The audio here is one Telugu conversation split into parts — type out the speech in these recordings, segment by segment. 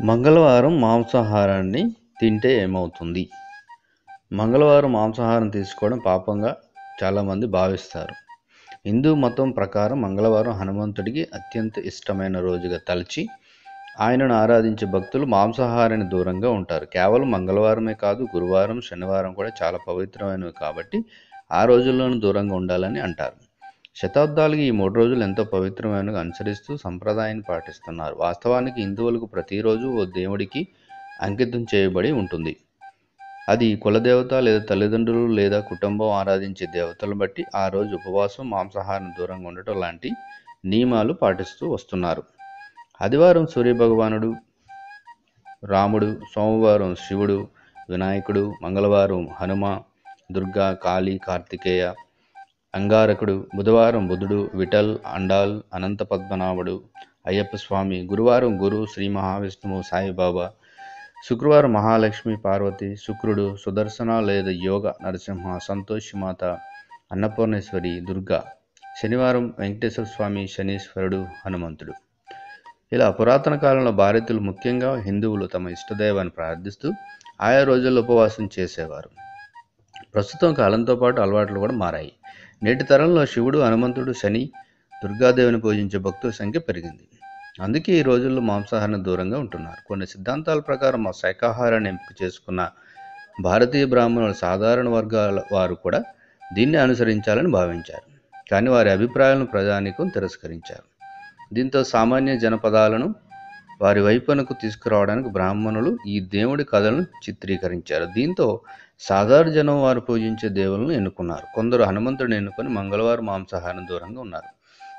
మంగళవారం మాంసాహారాన్ని తింటే ఏమవుతుంది? మంగళవారం మాంసాహారం తీసుకోవడం పాపంగా చాలామంది భావిస్తారు. హిందూ మతం ప్రకారం మంగళవారం హనుమంతుడికి అత్యంత ఇష్టమైన రోజుగా తలచి ఆయనను ఆరాధించే భక్తులు మాంసాహారాన్ని దూరంగా ఉంటారు. కేవలం మంగళవారమే కాదు గురువారం శనివారం కూడా చాలా పవిత్రమైనవి కాబట్టి ఆ రోజుల్లోనూ దూరంగా ఉండాలని అంటారు. శతాబ్దాలుగా ఈ మూడు రోజులు ఎంతో పవిత్రమైన అనుసరిస్తూ సంప్రదాయాన్ని పాటిస్తున్నారు. వాస్తవానికి హిందువులకు ప్రతిరోజు ఓ దేవుడికి అంకితం చేయబడి ఉంటుంది. అది కులదేవత లేదా తల్లిదండ్రులు లేదా కుటుంబం ఆరాధించే దేవతలను బట్టి ఆ రోజు ఉపవాసం మాంసాహారం దూరంగా ఉండటం లాంటి నియమాలు పాటిస్తూ వస్తున్నారు. ఆదివారం సూర్యభగవానుడు రాముడు సోమవారం శివుడు వినాయకుడు మంగళవారం హనుమ దుర్గా కాళీ కార్తికేయ అంగారకుడు బుధవారం బుధుడు విఠల్ అండాల్ అనంత పద్మనాభుడు అయ్యప్ప స్వామి గురువారం గురు శ్రీ మహావిష్ణువు సాయిబాబా శుక్రవారం మహాలక్ష్మి పార్వతి శుక్రుడు సుదర్శన లేదా యోగ నరసింహ సంతోషిమాత అన్నపూర్ణేశ్వరి దుర్గా. శనివారం వెంకటేశ్వర స్వామి శనీశ్వరుడు హనుమంతుడు. ఇలా పురాతన కాలంలో భారతీయులు ముఖ్యంగా హిందువులు తమ ఇష్టదైవాన్ని ప్రార్థిస్తూ ఆయా రోజుల్లో ఉపవాసం చేసేవారు. ప్రస్తుతం కాలంతో పాటు అలవాట్లు కూడా మారాయి. నేటి తరంలో శివుడు హనుమంతుడు శని దుర్గాదేవిని పూజించే భక్తుల సంఖ్య పెరిగింది. అందుకే ఈ రోజుల్లో మాంసాహారాన్ని దూరంగా ఉంటున్నారు. కొన్ని సిద్ధాంతాల ప్రకారం ఆ శాఖాహారాన్ని ఎంపిక చేసుకున్న భారతీయ బ్రాహ్మణుల సాధారణ వర్గాల వారు కూడా దీన్ని అనుసరించాలని భావించారు. కానీ వారి అభిప్రాయాలను ప్రజానికం తిరస్కరించారు. దీంతో సామాన్య జనపదాలను వారి వైపునకు తీసుకురావడానికి బ్రాహ్మణులు ఈ దేవుడి కథలను చిత్రీకరించారు. దీంతో సాధారణ జనం వారు పూజించే దేవులను ఎన్నుకున్నారు. కొందరు హనుమంతుడిని ఎన్నుకొని మంగళవారం మాంసాహారం దూరంగా ఉన్నారు.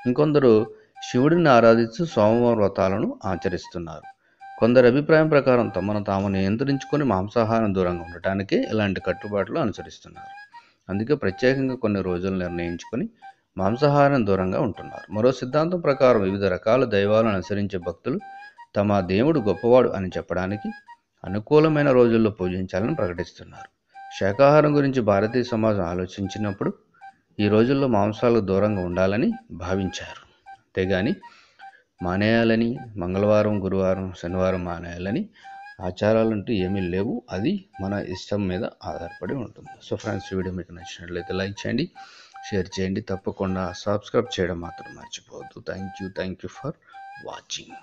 ఇంకొందరు శివుడిని ఆరాధిస్తూ సోమవారం వ్రతాలను ఆచరిస్తున్నారు. కొందరి అభిప్రాయం ప్రకారం తమను తాము నియంత్రించుకొని మాంసాహారం దూరంగా ఉండటానికే ఇలాంటి కట్టుబాట్లు అనుసరిస్తున్నారు. అందుకే ప్రత్యేకంగా కొన్ని రోజులు నిర్ణయించుకొని మాంసాహారం దూరంగా ఉంటున్నారు. మరో సిద్ధాంతం ప్రకారం వివిధ రకాల దైవాలను అనుసరించే భక్తులు తమ దేవుడు గొప్పవాడు అని చెప్పడానికి అనుకూలమైన రోజుల్లో పూజించాలని ప్రకటిస్తున్నారు. శాకాహారం గురించి భారతీయ సమాజం ఆలోచించినప్పుడు ఈ రోజుల్లో మాంసాలకు దూరంగా ఉండాలని భావించారు. అంతేగాని మానేయాలని మంగళవారం గురువారం శనివారం మానేయాలని ఆచారాలంటూ ఏమీ లేవు. అది మన ఇష్టం మీద ఆధారపడి ఉంటుంది. సో ఫ్రెండ్స్ వీడియో మీకు నచ్చినట్లయితే లైక్ చేయండి షేర్ చేయండి. తప్పకుండా సబ్స్క్రైబ్ చేయడం మాత్రం మర్చిపోవద్దు. Thank you. Thank you for watching.